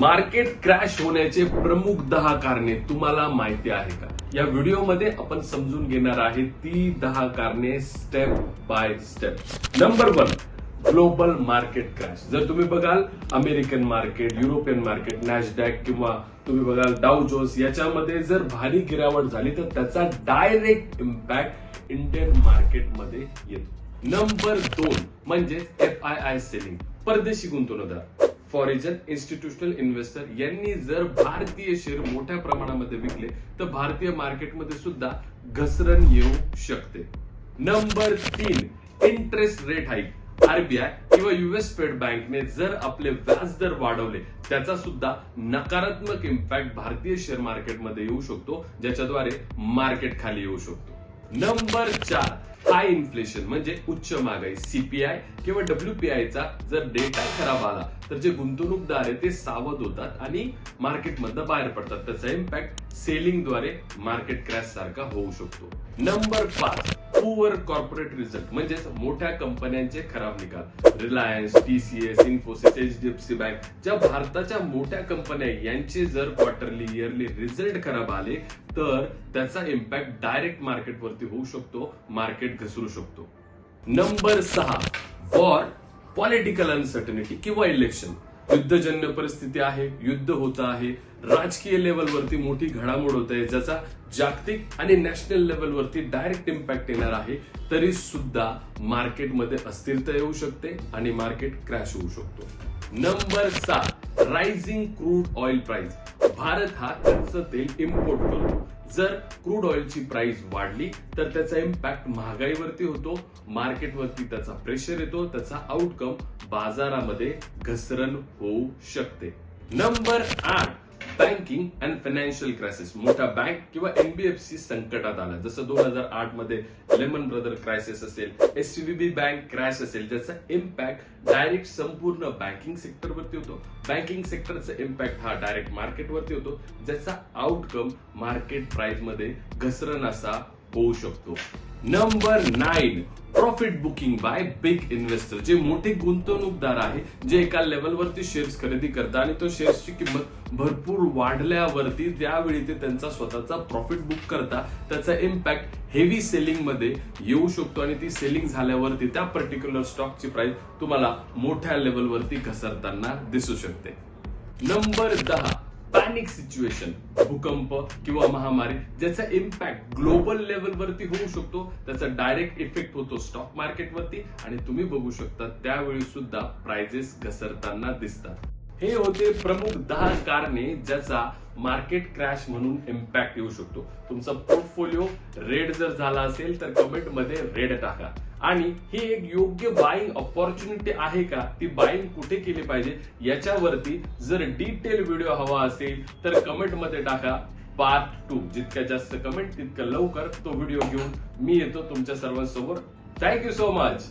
Market crash होण्याचे प्रमुख दहा कारणे तुम्हाला माहिती आहे का? या व्हिडिओमध्ये आपण समजून घेणार आहे ती दहा कारणे step by step number one global market crash जर तुम्ही बघाल American market European market Nasdaq किंवा तुम्ही बघाल डाव जोस याच्यामध्ये जर भारी गिरावट झाली तर त्याचा डायरेक्ट इम्पॅक्ट इंडियन मार्केटमध्ये येतो. नंबर दोन म्हणजे एफ आय आय सेलिंग परदेशी गुंतवणूकदार. फॉरेजन इन्स्टिट्यूशनल इन्व्हेस्टर यांनी जर भारतीय शेअर मोठ्या प्रमाणामध्ये विकले तर भारतीय मार्केटमध्ये सुद्धा घसरण येऊ शकते. नंबर तीन इंटरेस्ट रेट हाईक आरबीआय किंवा युएस फेड बँकने जर आपले व्याज दर वाढवले त्याचा सुद्धा नकारात्मक इम्पॅक्ट भारतीय शेअर मार्केटमध्ये येऊ शकतो ज्याच्याद्वारे मार्केट खाली येऊ शकतो. नंबर चार हाय इन्फ्लेशन म्हणजे उच्च महागाई. सीपीआय किंवा डब्ल्यू पी चा जर डेटा खराब आला तर जे गुंतवणूकदार आहे ते सावध होतात आणि मार्केटमधनं बाहेर पडतात. त्याचा इम्पॅक्ट सेलिंगद्वारे मार्केट क्रॅश सारखा होऊ शकतो. नंबर पाच पुअर कॉर्पोरेट रिझल्ट म्हणजेच मोठ्या कंपन्यांचे खराब निकाल. Reliance TCS Infosys HDFC bank ज्या भारताच्या मोठ्या कंपन्या यांचे जर क्वार्टरली इयरली रिझल्ट खराब आले तर त्याचा इम्पॅक्ट डायरेक्ट मार्केटवरती होऊ शकतो मार्केट घसरू शकतो. नंबर सहा वॉर पॉलिटिकल अनसर्टनिटी किंवा इलेक्शन युद्धजन्य परिस्थिती आहे युद्ध होत आहे. राजकीय लेवलवरती मोठी घडामोड होत आहे ज्याचा जागतिक आणि नॅशनल लेवलवरती डायरेक्ट इम्पॅक्ट येणार आहे. तरी सुद्धा मार्केटमध्ये अस्थिरता येऊ शकते आणि मार्केट क्रॅश होऊ शकतो. नंबर सात rising crude oil price Bharat हा कच्चं तेल इम्पोर्ट करतो जर क्रूड ऑइलची प्राइस वाढली तर त्याचा इम्पॅक्ट महागाईवरती होतो मार्केटवरती त्याचा प्रेशर येतो त्याचा आउटकम बाजारामध्ये घसरण होऊ शकते. नंबर आठ. बँकिंग अँड फायनान्शियल क्रायसिस मोठ्या बँक किंवा एनबीएफसी संकटात आला. जसं दोन हजार आठमध्ये लेमन ब्रदर क्रायसिस असेल एससीबी बँक क्रॅश असेल ज्याचा इम्पॅक्ट डायरेक्ट संपूर्ण बँकिंग सेक्टरवरती होतो. बँकिंग सेक्टरचा इम्पॅक्ट हा डायरेक्ट मार्केटवरती होतो ज्याचा आउटकम मार्केट प्राइसमध्ये घसरण असा होऊ शकतो. Number nine profit booking by big investor जे मोठे गुंतवणूकदार आहे जे एका लेवलवरती शेअर्स खरेदी करतात आणि तो शेअर्सची किंमत भरपूर वाढल्यावरती त्यावेळी ते त्यांचा स्वतःचा प्रॉफिट बुक करता त्याचा इम्पॅक्ट हेवी सेलिंगमध्ये येऊ शकतो आणि ती सेलिंग झाल्यावरती त्या पर्टिक्युलर स्टॉकची प्राइस तुम्हाला मोठ्या लेवलवरती घसरताना दिसू शकते. नंबर दहा पॅनिक सिच्युएशन भूकंप किंवा महामारी ज्याचा इम्पॅक्ट ग्लोबल लेवलवरती होऊ शकतो त्याचा डायरेक्ट इफेक्ट होतो स्टॉक मार्केटवरती आणि तुम्ही बघू शकता त्यावेळी सुद्धा प्राइजेस घसरताना दिसतात. हे होते प्रमुख दहा कारणे ज्याचा मार्केट क्रॅश म्हणून इम्पॅक्ट येऊ शकतो. तुमचा पोर्टफोलिओ रेड जर झाला असेल तर कमेंटमध्ये रेड टाका. आणि ही एक योग्य बाईंग ऑपॉर्च्युनिटी आहे का? ती बाईंग कुठे केली पाहिजे? याच्यावरती जर डिटेल व्हिडिओ हवा असेल तर कमेंटमध्ये टाका. पार्ट टू जितक्या जास्त कमेंट तितकं लवकर तो व्हिडिओ घेऊन मी येतो तुमच्या सर्वांसमोर. Thank you so much